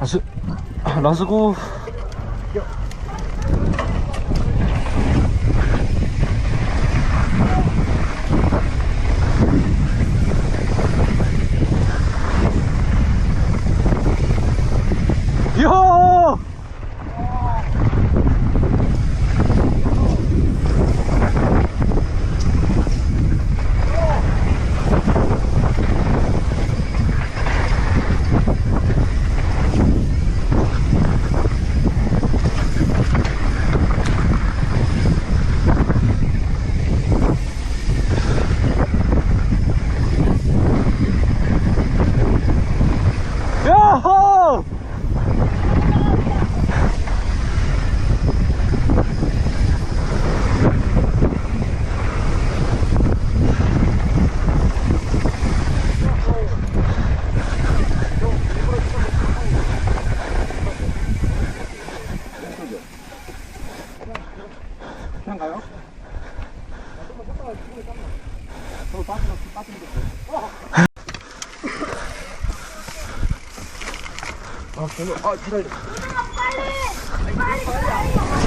라스 라스고 요! 아, 별로, 아, 기다려. 오!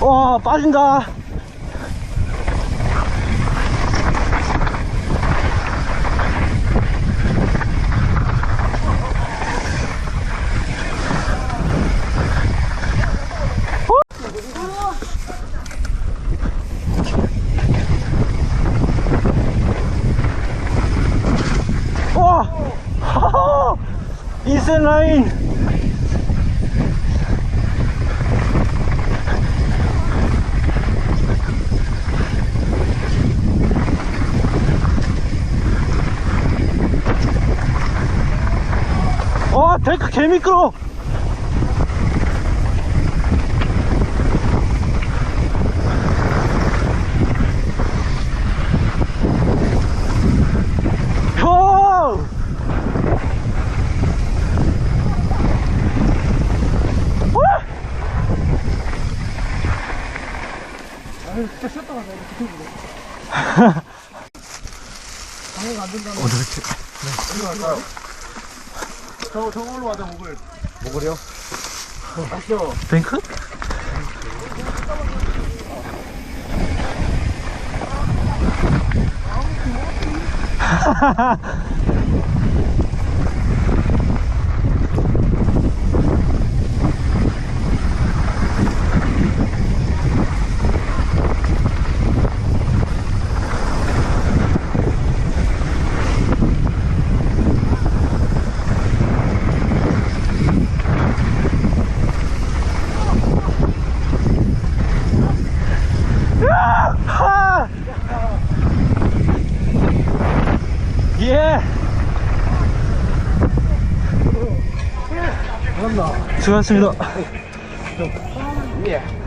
와 빠진다! 인센 라인! 데크 개 미끄러! 가자. 이거 붙여 저, 저걸로 가자, 목을. 먹으려? 아시죠? 뱅크? 하! 예! 감사합니다. 수고하셨습니다. 예.